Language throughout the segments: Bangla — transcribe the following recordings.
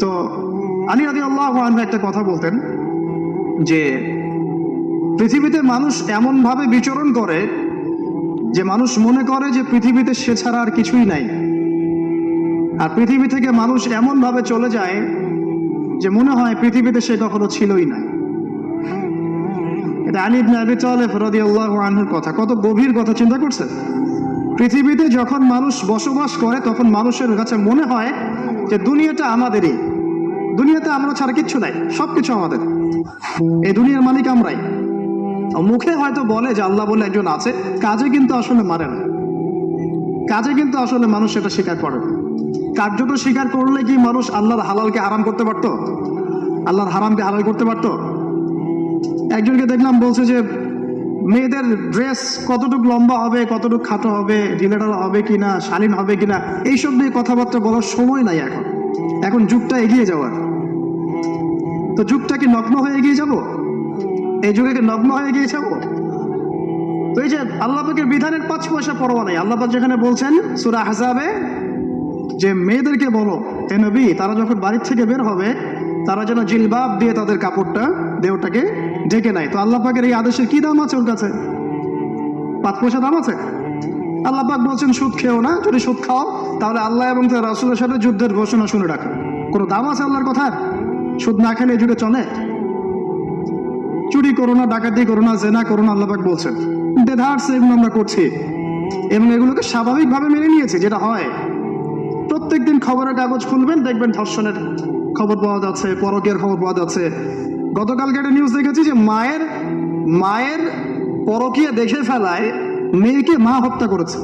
তো আলী আদি আল্লাহ একটা কথা বলতেন যে পৃথিবীতে মানুষ এমনভাবে বিচরণ করে যে মানুষ মনে করে যে পৃথিবীতে সে ছাড়া আর কিছুই নাই। আর পৃথিবী থেকে মানুষ এমনভাবে চলে যায় যে মনে হয় পৃথিবীতে সে কখনো ছিলই না। এটা আলী ইবনে আবি তালেব রাদিয়াল্লাহু আনহুর কথা। কত গভীর কথা, চিন্তা করছেন? পৃথিবীতে যখন মানুষ বসবাস করে, তখন মানুষের কাছে মনে হয় যে দুনিয়াটা আমাদেরই। দুনিয়াতে আমরা ছাড়া কিচ্ছু নাই, সবকিছু আমাদের। এই দুনিয়ার মালিক আমরাই। মুখে হয়তো বলে যে আল্লাহ বলে একজন আছে, কাজে কিন্তু আসলে মারে না। কাজে কিন্তু আসলে মানুষ সেটা স্বীকার করে না। কার্যত স্বীকার করলে কি মানুষ আল্লাহর হালালকে হারাম করতে পারতো? আল্লাহর হারামকে হালাল করতে পারতো? একজনকে দেখলাম বলছে যে মেয়েদের ড্রেস কতটুকু লম্বা হবে, কতটুকু খাটো হবে ঢিলেঢালা হবে কিনা, শালীন হবে কিনা, এইসব নিয়ে কথাবার্তা বলার সময় নাই এখন। এখন যুগটা এগিয়ে যাওয়ার। তো যুগটা কি নগ্ন হয়ে এগিয়ে যাব? এই যুগে কি নগ্ন হয়ে এগিয়ে যাব? তো এই যে আল্লাহ পাকের বিধানের পাঁচ পয়সা পরোয়া নাই। আল্লাহ পাক যেখানে বলছেন, সুরা হাসাবে যে মেয়েদেরকে বলো, হে নবী, তারা যখন বাড়ির থেকে বের হবে, তারা যেন জিলবাব দিয়ে তাদের কাপড়টা, দেহটাকে ঢেকে নেয় তো আল্লাহ পাকের এই আদেশের কি দাম আছে ওর কাছে? পাঁচ পয়সা দাম আছে? আল্লাহ পাক বলছেন, সুদ খেও না, যদি সুদ খাও, তাহলে আল্লাহ এবং তার রাসুলের সাথে যুদ্ধের ঘোষণা শুনে রাখো। কোনো দাম আছে আল্লাহর কথা সুদ না খেলে যুগে চলে? চুরি করো না, ডাকাতি করো না, জেনা করো না, আল্লাহ পাক বলছেন। দেধার্স এগুলো আমরা করছি। এবং এগুলোকে স্বাভাবিকভাবে মেনে নিয়েছি, যেটা হয়। প্রত্যেকদিন খবরের কাগজ খুলবেন, দেখবেন ধর্ষণের খবর পাওয়া যাচ্ছে, পরকের খবর পাওয়া যাচ্ছে। গতকালকে একটা নিউজ দেখেছি যে মায়ের মায়ের পরকীয়া দেখে ফেলায় মেয়েকে মা হত্যা করেছে।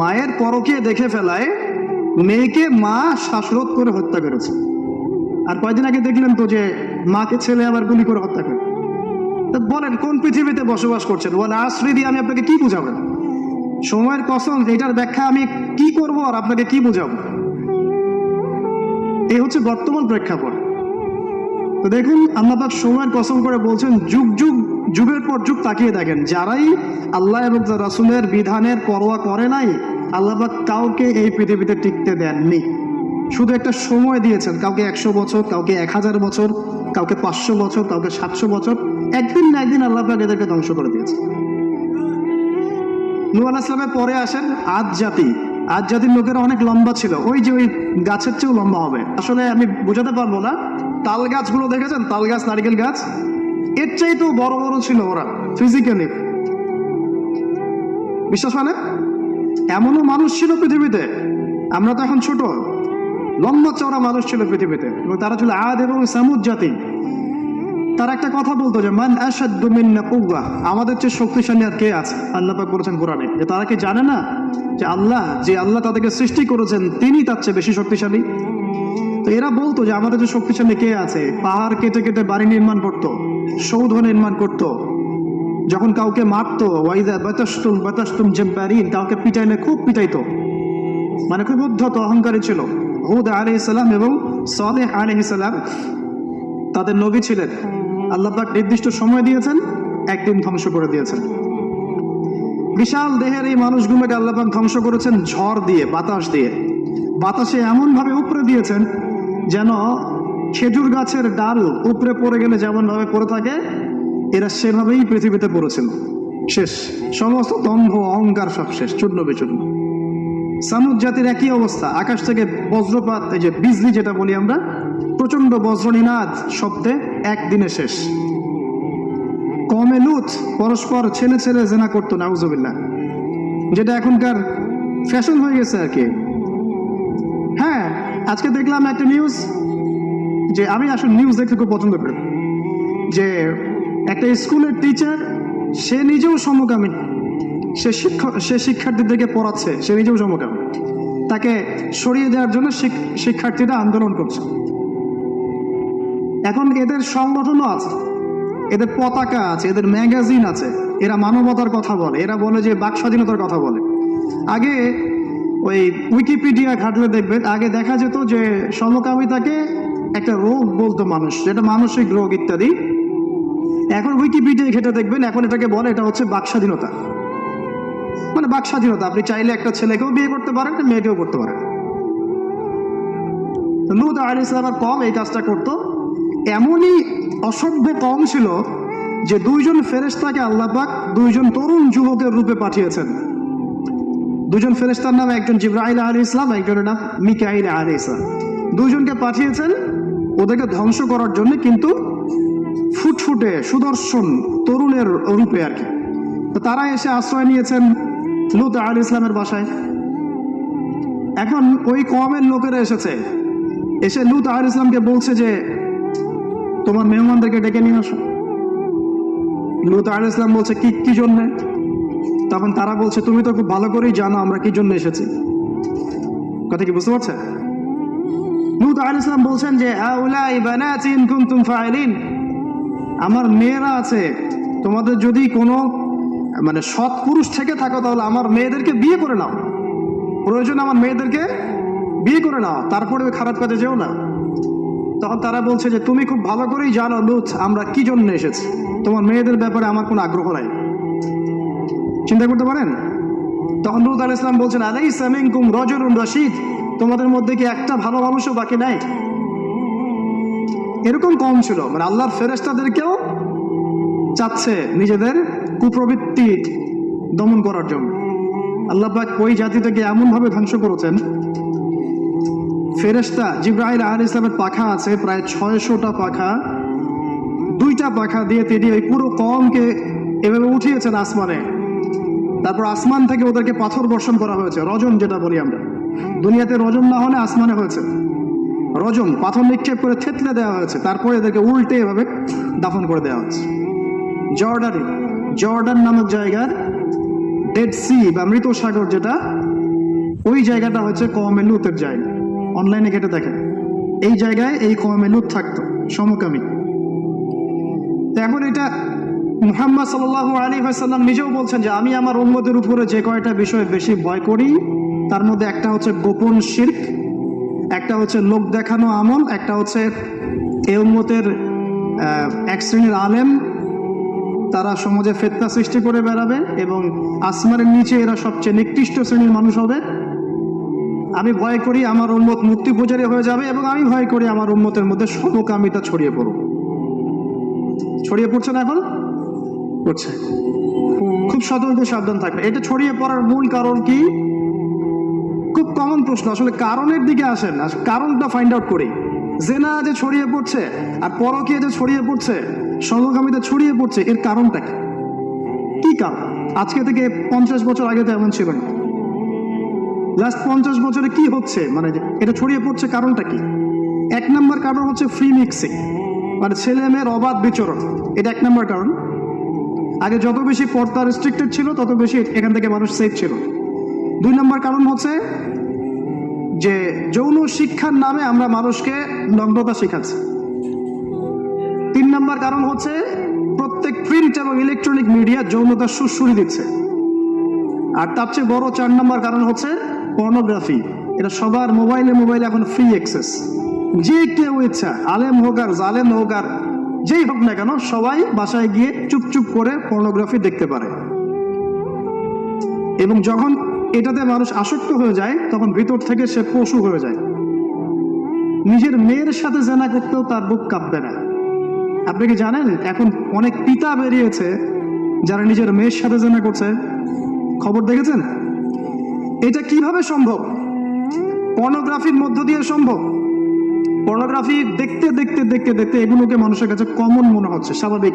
মায়ের পরকীয়া দেখে ফেলায় মেয়েকে মা শ্বাসরোধ করে হত্যা করেছে। আর কয়েকদিন আগে দেখলেন তো যে মাকে ছেলে আবার গুলি করে হত্যা করে। তা বলেন, কোন পৃথিবীতে বসবাস করছেন? বলে আশ্রী দিয়ে আমি আপনাকে কি বুঝাবেন সময়ের কসম, এটার ব্যাখ্যা আমি কি করব আর আপনাকে কি বুঝাবো? এই হচ্ছে বর্তমান প্রেক্ষাপট। তো দেখুন আল্লাপাক সময়ের কসম করে বলছেন, যুগ যুগ, যুগের পর যুগ তাকিয়ে দেখেন। যারাই আল্লাহ এবং রাসুলের বিধানের পরোয়া করে নাই, আল্লাপাক কাউকে এই পৃথিবীতে টিকতে দেননি। শুধু একটা সময় দিয়েছেন, কাউকে একশো বছর, কাউকে এক হাজার বছর, কাউকে পাঁচশো বছর, কাউকে সাতশো বছর, একদিন না একদিন আল্লাপাক এদেরকে ধ্বংস করে দিয়েছে। নূহ আলাহিসামের পরে আসেন আজ জাতি। আজ জাতির লোকেরা অনেক লম্বা ছিল। ওই যে ওই গাছের চেয়েও লম্বা হবে। আসলে আমি বোঝাতে পারব না তাল গাছগুলো দেখেছেন? তাল গাছ নারিকেল গাছ? এর চাইতেও বড় বড় ছিল ওরা ফিজিক্যালি বিশ্বাস মানে এমনও মানুষ ছিল পৃথিবীতে। আমরা তো এখন ছোট। লম্বা চওড়া মানুষ ছিল পৃথিবীতে। এবং তারা ছিল আদ এবং সামুদ জাতি। তার একটা কথা বলতো যে, মান আসাদ্দু মিন্না কুওয়া। আমাদের চেয়ে শক্তিশালী আর কে আছে? আল্লাহ পাক বলেছেন কোরআনে। যে তারা কি জানে না? যে আল্লাহ যে আল্লাহ তাদেরকে সৃষ্টি করেছেন, তিনি তার চেয়ে বেশি শক্তিশালী? তো এরা বলতো যে আমাদের যে শক্তিশালী কে আছে? পাহাড় কেটে কেটে বাড়ি নির্মাণ করতো, সৌধ নির্মাণ করতো। যখন কাউকে মারতো ওয়াইদা বাতাস্তুম বাতাস্তুম জব্বারিন, কাউকে পিটাইলে খুব পিটাইতো। মানে খুব উদ্ধত অহংকারী ছিল। হুদ আলহ ইসলাম এবং সালেহ আলহ ইসলাম তাদের নবী ছিলেন। আল্লাহ পাক নির্দিষ্ট সময় দিয়েছেন, একদিন ধ্বংস করে দিয়েছেন। বিশাল দেহের এই মানুষগুলোকে আল্লাহ ধ্বংস করেছেন ঝড় দিয়ে, বাতাস দিয়ে। বাতাসে এমন ভাবে উপরে দিয়েছেন যেন খেজুর গাছের ডাল উপরে পড়ে গেলে যেমন ভাবে পড়ে থাকে, এরা সেভাবেই পৃথিবীতে পড়েছিল। শেষ। সমস্ত দম্ভ, অহংকার সব শেষ। চূর্ণ বিচূর্ণ। সামুদ জাতির একই অবস্থা। আকাশ থেকে বজ্রপাত, এই যে বিজলি যেটা বলি আমরা প্রচণ্ড বজ্রনীনাদ শব্দে একদিনে শেষ। কমে লুত পরস্পর ছেলে ছেলে জেনা করতো, নাউজুবিল্লাহ। যেটা এখনকার ফ্যাশন হয়ে গেছে আর কি। আজকে দেখলাম একটা নিউজ যে আমি আসলে নিউজ দেখতে খুব পছন্দ করি। যে একটা স্কুলের টিচার সে নিজেও সমকামী সে শিক্ষক, সে শিক্ষার্থীদেরকে পড়াচ্ছে, সে নিজেও সমকামী। তাকে সরিয়ে দেওয়ার জন্য শিক্ষার্থীরা আন্দোলন করছে। এখন এদের সংগঠনও আছে, এদের পতাকা আছে, এদের ম্যাগাজিন আছে, এরা মানবতার কথা বলে, এরা বলে যে বাক স্বাধীনতার কথা বলে। আগে ওই উইকিপিডিয়া ঘাটলে দেখবেন, আগে দেখা যেত যে সমকামিতাকে একটা রোগ বলতো মানুষ, যেটা মানসিক রোগ ইত্যাদি। এখন উইকিপিডিয়া ঘেটে দেখবেন, এখন এটাকে বলে, এটা হচ্ছে বাক স্বাধীনতা। মানে বাক স্বাধীনতা, আপনি চাইলে একটা ছেলেকেও বিয়ে করতে পারেন মেয়েকেও করতে পারেন। লুত আলী ইসলামের কম এই কাজটা করত। এমনই অসভ্য কম ছিল যে দুইজন ফেরেশতাকে আল্লাপাক দুইজন তরুণ যুবকের রূপে পাঠিয়েছেন। দুজন ফেরেশতার নাম, একজন জিব্রাইল আলী ইসলাম একজনের নাম মিকাইল আলী ইসলাম দুজনকে পাঠিয়েছেন ওদেরকে ধ্বংস করার জন্য, কিন্তু ফুটফুটে সুদর্শন তরুণের রূপে আর কি। তারা এসে আশ্রয় নিয়েছেন লুত আলী ইসলামের বাসায়। এখন ওই কমের লোকেরা এসেছে। এসে লুত আলী ইসলামকে বলছে যে, তোমার মেহমানদেরকে ডেকে নিয়ে আসো। লুত আলী ইসলাম বলছে, কি কি জন্যে? তখন তারা বলছে, তুমি তো খুব ভালো করেই জানো আমরা কি জন্য এসেছি। কথা কি বুঝতে পারছেন লুত আলী ইসলাম বলছেন যে আমার মেয়েরা আছে, তোমাদের যদি কোনো মানে সৎ পুরুষ থেকে থাকো, তাহলে আমার মেয়েদেরকে বিয়ে করে নাও। প্রয়োজন আমার মেয়েদেরকে বিয়ে করে নাও, তারপরে খারাপ কাজে যেও না। তখন তারা বলছে যে, তুমি খুব ভালো করেই জানো লুত, আমরা কি জন্য এসেছি? তোমার মেয়েদের ব্যাপারে আমার কোনো আগ্রহ নাই। চিন্তা করতে পারেন? তখন লুত আল ইসলাম বলছেন আলাই সামিংকুম রজরুন রশিদ। তোমাদের মধ্যে কি একটা ভালো মানুষও বাকি নাই? এরকম কম ছিল। মানে আল্লাহর ফেরেস্তাদেরকেও চাচ্ছে নিজেদের কুপ্রবৃত্তি দমন করার জন্য। আল্লাহ ওই জাতিটাকে এমনভাবে ধ্বংস করেছেন ফেরেস্তা জিব্রাহিল আহ ইসলামের পাখা আছে, প্রায় ছয়শোটা পাখা। দুইটা পাখা দিয়ে তিনি ওই পুরো কমকে এভাবে উঠিয়েছেন আসমানে। তারপর আসমান থেকে ওদেরকে পাথর বর্ষণ করা হয়েছে। রজন যেটা বলি আমরা। দুনিয়াতে রজন না হলে আসমানে হয়েছে। রজম পাথর নিক্ষেপ করে থেতলে দেওয়া হয়েছে। তারপরে এদেরকে উল্টে এভাবে দাফন করে দেওয়া হচ্ছে। জর্ডানে, জর্ডান নামক জায়গার ডেড সি বা মৃত সাগর যেটা, ওই জায়গাটা হচ্ছে কমে লুতের জায়গা। অনলাইনে কেটে দেখেন। এই জায়গায় এই কমে লুত থাকতো, সমকামী। এখন এটা মুহাম্মদ সাল্লাহ আলী ভাসাল্লাম নিজেও বলছেন যে আমি আমার উম্মদের উপরে যে কয়টা বিষয় বেশি ভয় করি তার মধ্যে একটা হচ্ছে গোপন শির্ক একটা হচ্ছে লোক দেখানো আমল একটা হচ্ছে এ উম্মতের আহ, এক শ্রেণির আলেম তারা সমাজে ফেতনা সৃষ্টি করে বেড়াবে এবং আসমানের নিচে এরা সবচেয়ে নিকৃষ্ট শ্রেণির মানুষ হবে। আমি ভয় করি আমার উন্মত মূর্তি পূজারী হয়ে যাবে এবং আমি ভয় করি আমার উন্মতের মধ্যে সমকামিতা ছড়িয়ে পড়ুক। ছড়িয়ে পড়ছে না এখন? পড়ছে খুব সতর্ক, সাবধান থাকবে। এটা ছড়িয়ে পড়ার মূল কারণ কি? খুব কমন প্রশ্ন, আসলে কারণের দিকে আসেন। আস- কারণটা ফাইন্ড আউট করি। জেনা যে ছড়িয়ে পড়ছে আর পরকীয় যে ছড়িয়ে পড়ছে সমকামিতা ছড়িয়ে পড়ছে, এর কারণটা কি? কি কারণ? আজকে থেকে পঞ্চাশ বছর আগে তো এমন ছিল না। লাস্ট পঞ্চাশ বছরে কি হচ্ছে? মানে এটা ছড়িয়ে পড়ছে কারণটা কি? এক নম্বর কারণ হচ্ছে ফ্রি মিক্সিং মানে ছেলে মেয়ের অবাধ বিচরণ। এটা এক নম্বর কারণ। আগে যত বেশি পর্দা রেস্ট্রিক্টেড ছিল, তত বেশি এখান থেকে মানুষ সেফ ছিল। দুই নম্বর কারণ হচ্ছে যে যৌন শিক্ষার নামে আমরা মানুষকে নগ্নতা শেখাচ্ছি। তিন নম্বর কারণ হচ্ছে প্রত্যেক প্রিন্ট এবং ইলেকট্রনিক মিডিয়া যৌনতার সুশ্রুতি দিচ্ছে। আর তার চেয়ে বড় চার নম্বর কারণ হচ্ছে পর্নোগ্রাফি এটা সবার মোবাইলে মোবাইলে এখন ফ্রি অ্যাক্সেস যে কেউ ইচ্ছা, আলেম হোক আর জালেম হোক আর যেই হোক না কেন সবাই বাসায় গিয়ে চুপ চুপ করে পর্নোগ্রাফি দেখতে পারে। এবং যখন এটাতে মানুষ আসক্ত হয়ে যায়, তখন ভিতর থেকে সে পশু হয়ে যায়। নিজের মেয়ের সাথে জেনা করতেও তার বুক কাঁপবে না। আপনি কি জানেন, এখন অনেক পিতা বেরিয়েছে যারা নিজের মেয়ের সাথে জেনা করছে? খবর দেখেছেন? এটা কীভাবে সম্ভব? পর্নোগ্রাফির মধ্য দিয়ে সম্ভব? পর্নোগ্রাফি দেখতে দেখতে দেখতে দেখতে এগুলোকে মানুষের কাছে কমন মনে হচ্ছে, স্বাভাবিক।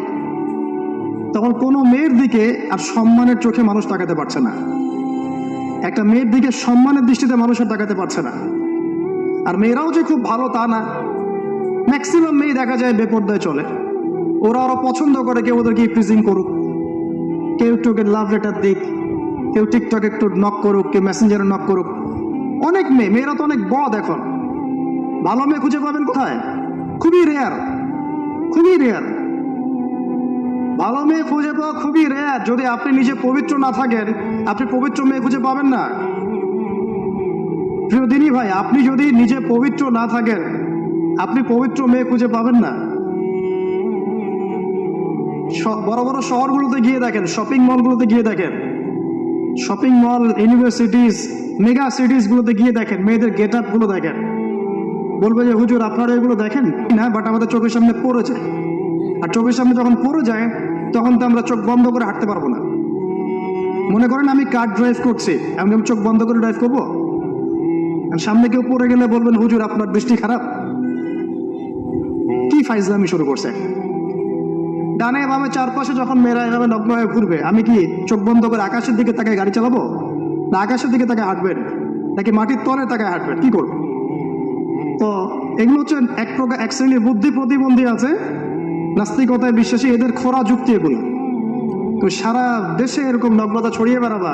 তখন কোনো মেয়ের দিকে আর সম্মানের চোখে মানুষ তাকাতে পারছে না। একটা মেয়ের দিকে সম্মানের দৃষ্টিতে মানুষ আর তাকাতে পারছে না। আর মেয়েরাও যে খুব ভালো তা না। ম্যাক্সিমাম মেয়ে দেখা যায় বেপর্দায় চলে। ওরা ওরা পছন্দ করে কেউ ওদেরকে প্রিজিং করুক। কেউ একটু ওকে লাভ লেটার দিক। কেউ টিকটক একটু নক করুক, কেউ মেসেঞ্জারে নক করুক। অনেক মেয়ে, মেয়েরা তো অনেক বদ এখন। ভালো মেয়ে খুঁজে পাবেন কোথায়? খুবই রেয়ার খুবই রেয়ার ভালো মেয়ে খুঁজে পাওয়া খুবই রেয়ার যদি আপনি নিজে পবিত্র না থাকেন, আপনি পবিত্র মেয়ে খুঁজে পাবেন না। প্রিয় দিনী ভাই, আপনি যদি নিজে পবিত্র না থাকেন, আপনি পবিত্র মেয়ে খুঁজে পাবেন না। বড় বড় শহরগুলোতে গিয়ে দেখেন শপিং মলগুলোতে গিয়ে দেখেন। Shopping mall universities mega cities গুলোতে গিয়ে দেখেন, মেয়েদের গেট আপগুলো দেখেন। বলবে যে, হুজুর, আপনারা এগুলো দেখেন? না বাট আমাদের চোখের সামনে পড়েছে। আর চোখের সামনে যখন পড়ে যায়, তখন তো আমরা চোখ বন্ধ করে হাঁটতে পারব না। মনে করেন আমি কার ড্রাইভ করছি? আমি আমি চোখ বন্ধ করে ড্রাইভ করব? সামনে কেউ পড়ে গেলে বলবেন, হুজুর, আপনার দৃষ্টি খারাপ। কি ফাইজলামি শুরু করছে? ডানে বামে চারপাশে যখন মেয়েরা এভাবে নগ্ন হয়ে ঘুরবে, আমি কি চোখ বন্ধ করে আকাশের দিকে তাকে গাড়ি চালাবো? না, আকাশের দিকে তাকে হাঁটবেন? নাকি মাটির তলে তাকে হাঁটবেন? কি করব এগুলো হচ্ছে এক প্রকার এক শ্রেণির বুদ্ধি প্রতিবন্ধী আছে, নাস্তিকতায় বিশ্বাসী, এদের খোরা যুক্তি এগুলো। তো সারা দেশে এরকম নগ্নতা ছড়িয়ে বেড়াবা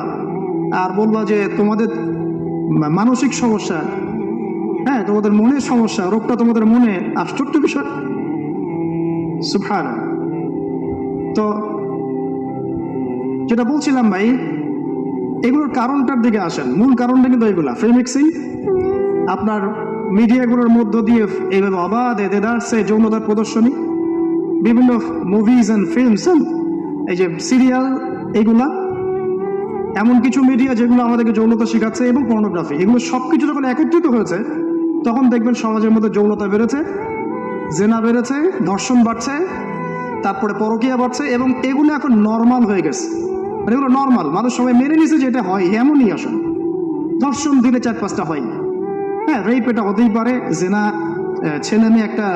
আর বলবা যে তোমাদের মানসিক সমস্যা হ্যাঁ তোমাদের মনের সমস্যা, রোগটা তোমাদের মনে, আশ্চর্য বিষয়। সুফান তো যেটা বলছিলাম ভাই, এগুলোর কারণটার দিকে আসেন। মূল কারণটা কিন্তু এগুলা। ফ্রেমিক্সিং আপনার মিডিয়াগুলোর মধ্য দিয়ে এইভাবে অবাধে দেদারসে যৌনতার প্রদর্শনী। বিভিন্ন মুভিজ অ্যান্ড ফিল্মস এই যে সিরিয়াল এগুলা, এমন কিছু মিডিয়া যেগুলো আমাদেরকে যৌনতা শেখাচ্ছে এবং পর্নোগ্রাফি এগুলো সব কিছু যখন একত্রিত হয়েছে, তখন দেখবেন সমাজের মধ্যে যৌনতা বেড়েছে, জেনা বেড়েছে, ধর্ষণ বাড়ছে, তারপরে পরকীয়া বাড়ছে এবং এগুলো এখন নর্মাল হয়ে গেছে। মানে এগুলো নর্মাল মানুষ সবাই মেনে নিছে যে এটা হয়, এমনই আসলে। ধর্ষণ দিলে চার পাঁচটা হয়। হ্যাঁ রেপ এটা হতেই পারে আহ, ছেলে মেয়ে একটা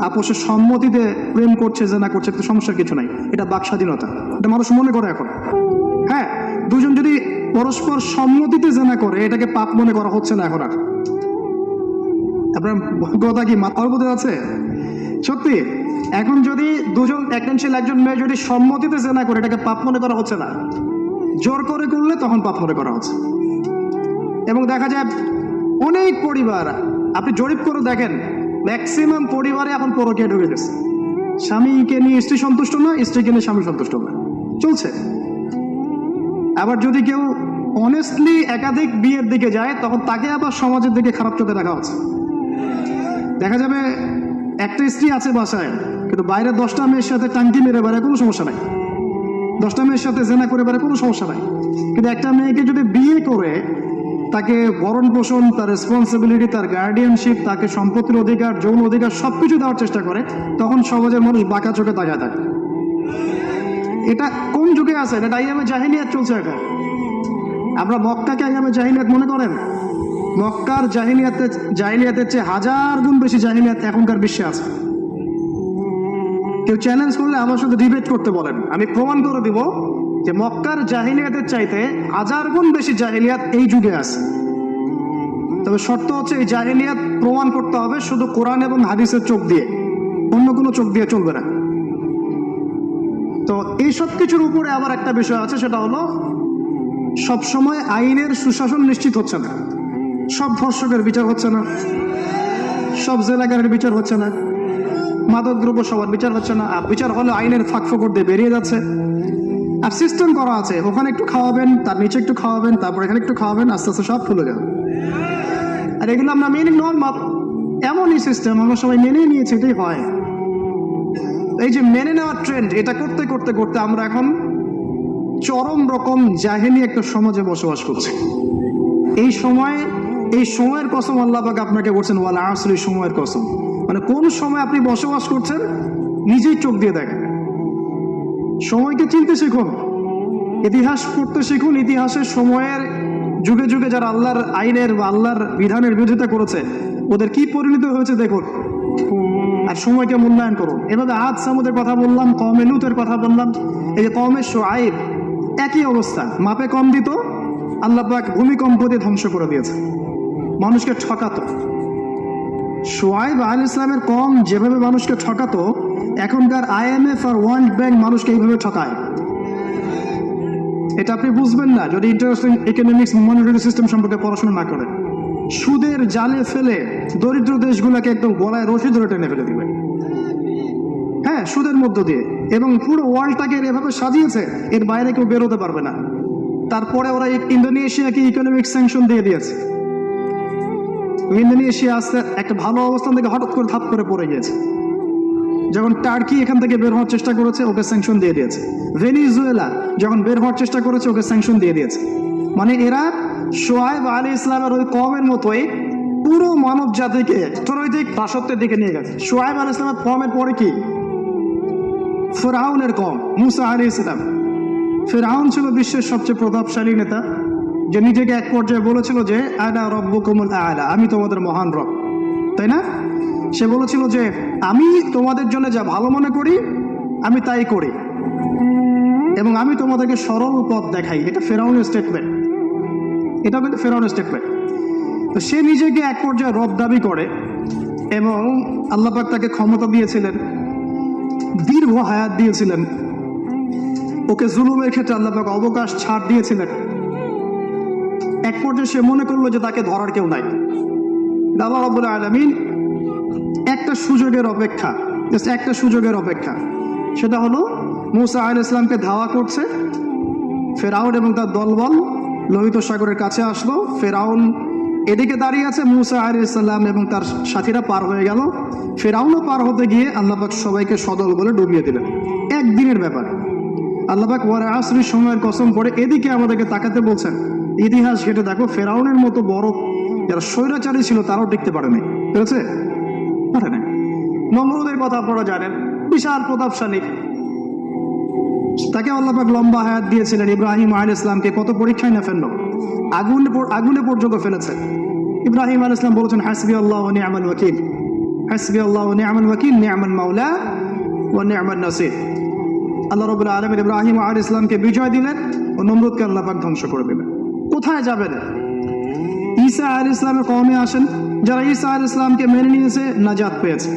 আপোষের সম্মতিতে প্রেম করছে জেনা করছে তো সমস্যার কিছু নাই। এটা বাক স্বাধীনতা এটা মানুষ মনে করে এখন। হ্যাঁ দুজন যদি পরস্পর সম্মতিতে জেনা করে এটাকে পাপ মনে করা হচ্ছে না এখন আর। আপনার কথা কি মাথার মধ্যে আছে? সত্যি এখন যদি দুজন একজন একজন মেয়ে যদি সম্মতিতে জেনা করে এটাকে পাপ মনে করা হচ্ছে না জোর করে করলে তখন পাপ মনে করা হচ্ছে। এবং দেখা যায় অনেক পরিবার, আপনি জরিপ করে দেখেন ম্যাক্সিমাম পরিবারে এখন পরকে ঢুকে গেছে। স্বামীকে নিয়ে স্ত্রী সন্তুষ্ট না, স্ত্রীকে নিয়ে স্বামী সন্তুষ্ট না। চলছে। আবার যদি কেউ অনেস্টলি একাধিক বিয়ের দিকে যায়, তখন তাকে আবার সমাজের দিকে খারাপ চোখে দেখা হচ্ছে। দেখা যাবে একটা স্ত্রী আছে বাসায়, কিন্তু বাইরে দশটা মেয়ের সাথে টাঙ্কি মেরে বেড়ায়, কোনো সমস্যা নাই। দশটা মেয়ের সাথে জেনা করে বেড়ায়, কোনো সমস্যা নাই। কিন্তু একটা মেয়েকে যদি বিয়ে করে তাকে ভরণ পোষণ, তার রেসপন্সিবিলিটি তার গার্ডিয়ানশিপ তাকে সম্পত্তির অধিকার, যৌন অধিকার সব কিছু দেওয়ার চেষ্টা করে, তখন সমাজের মানুষ বাঁকা চোখে তাকায় থাকে। এটা কোন যুগে আছে? এটা আইয়ামে জাহিনিয়াত চলছে এখন। আমরা মক্কাকে আইয়ামে জাহিনিয়াত মনে করেন? মক্কার জাহিনিয়াতে জাহিলিয়াতের চেয়ে হাজার গুণ বেশি জাহিলিয়াত এখনকার বিশ্বে আছে। কেউ চ্যালেঞ্জ করলে আমার সাথে ডিবেট করতে বলেন। আমি প্রমাণ করে দিব যে মক্কার জাহিলিয়াতের চাইতে হাজার গুণ বেশি জাহিলিয়াত এই যুগে আছে। তবে শর্ত হচ্ছে এই জাহিলিয়াত প্রমাণ করতে হবে শুধু কোরআন এবং হাদিসের চোখ দিয়ে। অন্য কোনো চোখ দিয়ে চলবে না। তো এই সব কিছুর উপরে আবার একটা বিষয় আছে, সেটা হলো সবসময় আইনের সুশাসন নিশ্চিত হচ্ছে না। সব ধর্ষকের বিচার হচ্ছে না। সব জেলাগারের বিচার হচ্ছে না। মাদক দ্রব্য সবার বিচার হচ্ছে না। আর বিচার হলে আইনের ফাঁক ফোকর দিয়ে বেরিয়ে যাচ্ছে। আর সিস্টেম করা আছে। ওখানে একটু খাওয়াবেন, তার নিচে একটু খাওয়াবেন, তারপর এখানে একটু খাওয়াবেন, আস্তে আস্তে সব খুলে যাবে। আর এগুলো আমরা মেনে নর্মাল এমনই সিস্টেম আমরা সবাই মেনেই নিয়েছি, এটাই হয়। এই যে মেনে নেওয়ার ট্রেন্ড এটা করতে করতে করতে আমরা এখন চরম রকম জাহেলি একটা সমাজে বসবাস করছি। এই সময়, এই সময়ের কসম আল্লাহ পাক আপনাকে বলছেন, ওয়াল আসরি সময়ের কসম। মানে কোন সময় আপনি বসবাস করছেন, নিজেই চোখ দিয়ে দেখেন। সময়কে চিনতে শিখুন, ইতিহাস পড়তে শিখুন, ইতিহাসের সময়ের যুগে যুগে যারা আল্লাহর আইনের বা আল্লাহর বিধানের বিরোধিতা করেছে, ওদের কি পরিণত হয়েছে দেখুন। আর সময়কে মূল্যায়ন করুন। এভাবে আজ সামুদের কথা বললাম কমে লুতের কথা বললাম, এই যে কমের সোয়াইব, একই অবস্থা। মাপে কম দিত, আল্লাহ ভূমিকম্প দিয়ে ধ্বংস করে দিয়েছে। মানুষকে ঠকাতো। সোয়াইব আল ইসলামের কম যেভাবে মানুষকে ঠকাতো, এখনকার আইএমএফ আর ওয়ার্ল্ড ব্যাংক মানুষকে এইভাবে ঠকায়। এটা আপনি বুঝবেন না যদি ইন্টারন্যাশনাল ইকোনমিক্স মনিটারি সিস্টেম সম্পর্কে পড়াশোনা না করেন। সুদের জালে ফেলে দরিদ্র দেশগুলোকে একদম গলায় রশি ধরে টেনে ফেলে দিবে। হ্যাঁ সুদের মধ্য দিয়ে। এবং পুরো ওয়ার্ল্ডটাকে এভাবে সাজিয়েছে, এর বাইরে কেউ বেরোতে পারবে না। তারপরে ওরা ইন্দোনেশিয়াকে ইকোনমিক স্যাংশন দিয়ে দিয়েছে। ইন্দোনেশিয়া আস্তে একটা ভালো অবস্থান থেকে হঠাৎ করে ধাপ করে পড়ে গিয়েছে। যখন টার্কি এখান থেকে বের হওয়ার চেষ্টা করেছে, ওকে স্যাংশন দিয়ে দিয়েছে। ভেনিজুয়েলা যখন বের হওয়ার চেষ্টা করেছে, ওকে স্যাংশন দিয়ে দিয়েছে। মানে এরা সোয়াইব আলী ইসলামের ওই কমের মতোই পুরো মানব জাতিকে অর্থনৈতিক দাসত্বের দিকে নিয়ে গেছে। সোহাইব আল ইসলামের কমের পরে কি? ফেরাউনের কম, মুসা আলী ইসলাম। ফেরাউন ছিল বিশ্বের সবচেয়ে প্রভাবশালী নেতা। যে নিজেকে এক পর্যায়ে বলেছিল যে আয়না রব্বু কমল আয়লা আমি তোমাদের মহান রব। তাই না? সে বলেছিল যে, আমি তোমাদের জন্য যা ভালো মনে করি, আমি তাই করি। এবং আমি তোমাদেরকে সরল পথ দেখাই। এটা ফেরাউনের স্টেটমেন্ট এটা কিন্তু ফেরাউনের স্টেটমেন্ট তো সে নিজেকে এক পর্যায়ে রব দাবি করে এবং আল্লাপাক তাকে ক্ষমতা দিয়েছিলেন। দীর্ঘ হায়াত দিয়েছিলেন। ওকে জুলুমের ক্ষেত্রে আল্লাপাক অবকাশ ছাড় দিয়েছিলেন। এক পর্যায়ে সে মনে করল যে তাকে ধরার কেউ নাই। আল্লাহ রব্বুল আলমিন একটা সুযোগের অপেক্ষা একটা সুযোগের অপেক্ষা। সেটা হলো, মুসা আল ইসলামকে ধাওয়া করছে, ফেরাউন এবং তার দলবল লোহিত সাগরের কাছে আসলো। ফেরাউন এদিকে দাঁড়িয়ে আছে, মুসা ইসলাম এবং তার সাথীরা পার হয়ে গেল। ফেরাউনও পার হতে গিয়ে আল্লাপাক সবাইকে সদল বলে ডুবিয়ে দিলেন। একদিনের ব্যাপার। আল্লাপাক ওয়ার আসরির সময়ের কসম করে এদিকে আমাদেরকে তাকাতে বলছেন ইতিহাস ঘেটে দেখো, ফেরাউনের মতো বড় যারা স্বৈরাচারী ছিল, তারাও টিকতে পারে নাই। ঠিক আছে? পারে না নমরুদের কথা আপনারা জানেন, বিশাল প্রতাপশালী তাকে আল্লাপাক লম্বা হায়াত দিয়েছিলেন, ইব্রাহিম আল ইসলামকে কত পরীক্ষায় না ফেলল। আগুন আগুনে পর্যন্ত ফেলেছে। ইব্রাহিম আল ইসলাম বলেছেন, হাসবি আল্লাহ নিয়ামান ওয়াকিল। হাসবি আল্লাহ নিয়ামান ওয়াকিল নিয়ামান মাওলা ও নিয়ামান নাসির। আল্লাহ রবুল্লাহ আলম ইব্রাহিম আল ইসলামকে বিজয় দিলেন ও নমরুদকে আল্লাপাক ধ্বংস করে দিলেন। কোথায় যাবেন? ঈসা আল ইসলামের কমে আসেন। যারা ঈসা আল ইসলামকে মেনে নিয়েছে, নাজাত পেয়েছে।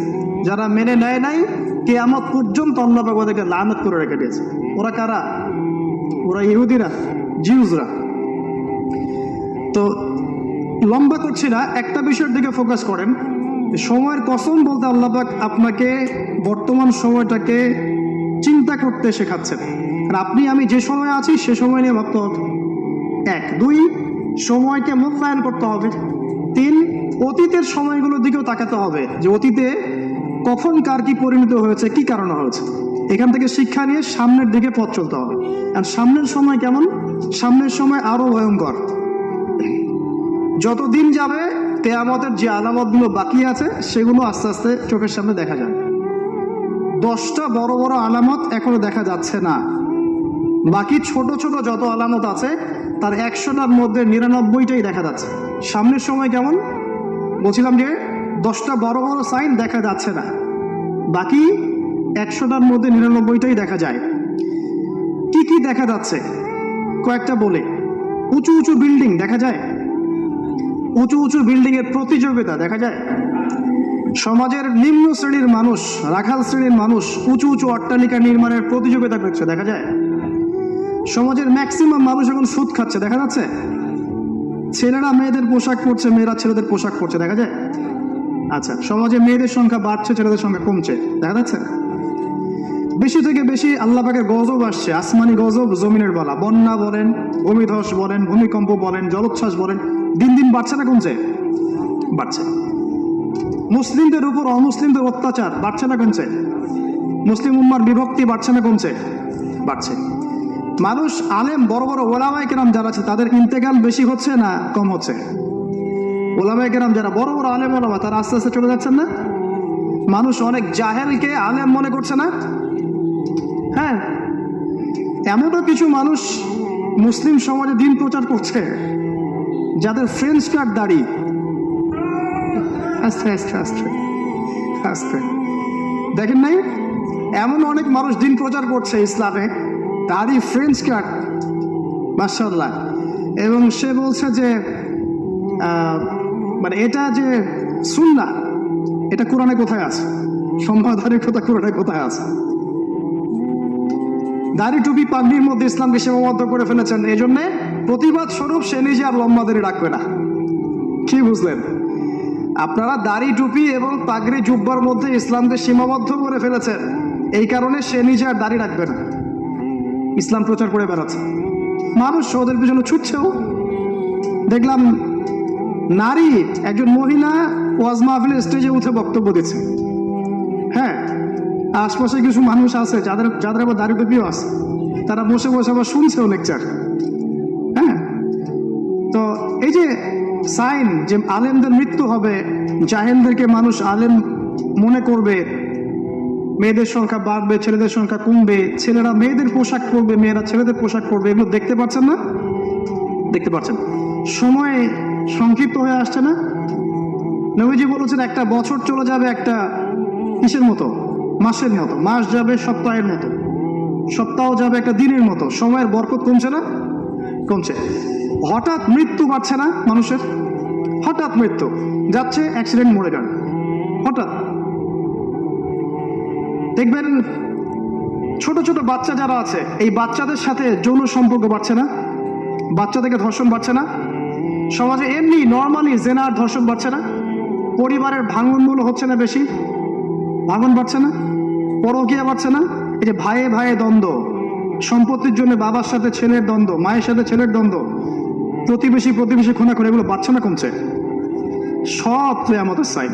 যারা মেনে নেয় নাই, কেয়ামত পর্যন্ত আল্লাহ পাক ওদেরকে লানত করে রেখে দিয়েছে। ওরা কারা? ওরা ইহুদিরা জিউজরা তো লম্বা করছি না একটা বিষয়ের দিকে ফোকাস করেন। সময়ের কসম বলতে আল্লাহ পাক আপনাকে বর্তমান সময়টাকে চিন্তা করতে শেখাচ্ছেন। আর আপনি, আমি যে সময় আছি, সে সময় নিয়ে ভাবতে হবে। এক। দুই, সময়কে মূল্যায়ন করতে হবে। তিন, অতীতের সময়গুলোর দিকেও তাকাতে হবে যে অতীতে কখন কার কি পরিণত হয়েছে, কি কারণে হয়েছে। এখান থেকে শিক্ষা নিয়ে সামনের দিকে পথ চলতে হবে। আর সামনের সময় কেমন? সামনের সময় আরও ভয়ঙ্কর। যতদিন যাবে তেয়ামতের যে আলামতগুলো বাকি আছে, সেগুলো আস্তে আস্তে চোখের সামনে দেখা যাবে। দশটা বড় বড় আলামত এখনও দেখা যাচ্ছে না। বাকি ছোট ছোট যত আলামত আছে তার একশোটার মধ্যে নিরানব্বইটাই দেখা যাচ্ছে। সামনের সময় কেমন? বলছিলাম যে, দশটা বড় বড় সাইন দেখা যাচ্ছে না। বাকি একশোটার মধ্যে নিরানব্বইটাই দেখা যায়। কি কি দেখা যাচ্ছে? কয়েকটা বলে। উঁচু উঁচু বিল্ডিং দেখা যায়? উঁচু উঁচু বিল্ডিং এর প্রতিযোগিতা দেখা যায়? সমাজের নিম্ন শ্রেণির মানুষ, রাখাল শ্রেণির মানুষ উঁচু উঁচু অট্টালিকা নির্মাণের প্রতিযোগিতা করছে দেখা যায়? সমাজের ম্যাক্সিমাম মানুষ এখন সুদ খাচ্ছে, দেখা যাচ্ছে? ছেলেরা মেয়েদের পোশাক পরছে, মেয়েরা ছেলেদের পোশাক পরছে, দেখা যায়? আচ্ছা সমাজে মেয়েদের সংখ্যা বাড়ছে, ছেলেদের সংখ্যা কমছে, দেখা যাচ্ছে? বেশি থেকে বেশি আল্লাহ পাকের গজব আসছে, আসমানি গজব, জমিনের বলা। বন্যা বলেন, ভূমিধস বলেন, ভূমিকম্প বলেন, জলোচ্ছ্বাস বলেন, দিন দিন বাড়ছে না কমছে? বাড়ছে। মুসলিমদের উপর অমুসলিমদের অত্যাচার বাড়ছে না কমছে? মুসলিম উম্মার বিভক্তি বাড়ছে না কমছে? বাড়ছে। মানুষ আলেম, বড় বড় ওলামাই কেরাম যারা আছে, তাদের ইন্তেকাল বেশি হচ্ছে না কম হচ্ছে? ওলামাই কেরাম যারা বড় বড় আলেম ওলামা, তারা আস্তে আস্তে চলে যাচ্ছেন না? মানুষ অনেক জাহেলকে আলেম মনে করছে না? হ্যাঁ এমনও কিছু মানুষ মুসলিম সমাজে দিন প্রচার করছে, যাদের ফ্রেঞ্চ কার্ড দাড়ি। আস্তে আস্তে আস্তে আস্তে। দেখেন নাই? এমন অনেক মানুষ দিন প্রচার করছে ইসলামে। তারই ফ্রেঞ্চ কার্ড মার্শাল্লাহ এবং সে বলছে যে মানে এটা যে সুন্না এটা কোরআনে কোথায় আছে? সম্মাধানের কথা কোরআনে কোথায় আছে? দাড়ি টুপি পাগড়ির মধ্যে ইসলামকে সীমাবদ্ধ করে ফেলেছেন। এই জন্যে প্রতিবাদ স্বরূপ সে নিজে আর লম্বা দাড়ি রাখবে না। কি বুঝলেন? আপনারা দাড়ি টুপি এবং পাগড়ি জুব্বার মধ্যে ইসলামকে সীমাবদ্ধ করে ফেলেছেন। এই কারণে সে নিজে আর দাড়ি রাখবে না। ইসলাম প্রচার করে বেড়াচ্ছে। মানুষ ওদের পিছনে ছুটছেও। দেখলাম নারী একজন মহিলা ওয়াজ মাহফিলের স্টেজে উঠে বক্তব্য দিচ্ছে। হ্যাঁ আশপাশে কিছু মানুষ আছে যাদের যাদের আবার দাড়ি টুপিও আছে। তারা বসে বসে আবার শুনছেও লেকচার হ্যাঁ তো এই যে সাইন যে আলেমদের মৃত্যু হবে, জাহেলদেরকে মানুষ আলেম মনে করবে মেয়েদের সংখ্যা বাড়বে, ছেলেদের সংখ্যা কমবে, ছেলেরা মেয়েদের পোশাক পরবে, মেয়েরা ছেলেদের পোশাক পরবে, এগুলো দেখতে পাচ্ছেন না? দেখতে পাচ্ছেন। সময় সংক্ষিপ্ত হয়ে আসছে না? নবীজি বলেছেন, একটা বছর চলে যাবে একটা কিসের মতো? মাসের মতো। মাস যাবে সপ্তাহের মতো। সপ্তাহ যাবে একটা দিনের মতো। সময়ের বরকত কমছে না? কমছে। হঠাৎ মৃত্যু বাড়ছে না মানুষের? হঠাৎ মৃত্যু। যাচ্ছে অ্যাক্সিডেন্ট মরে গেল হঠাৎ। দেখবেন ছোট ছোট বাচ্চা যারা আছে, এই বাচ্চাদের সাথে যৌন সম্পর্ক বাড়ছে না? বাচ্চা থেকে ধর্ষণ বাড়ছে না? সমাজে এমনি নর্মালি জেনার ধর্ষণ বাড়ছে না? পরিবারের ভাঙনগুলো হচ্ছে না বেশি? ভাঙন বাড়ছে না? পরকিয়া বাড়ছে না? এই যে ভাইয়ে ভাইয়ে দ্বন্দ্ব, সম্পত্তির জন্য বাবার সাথে ছেলের দ্বন্দ্ব, মায়ের সাথে ছেলের দ্বন্দ্ব, প্রতিবেশী প্রতিবেশী খুনা করে এগুলো বাড়ছে না কমছে? সব আমাদের সাইড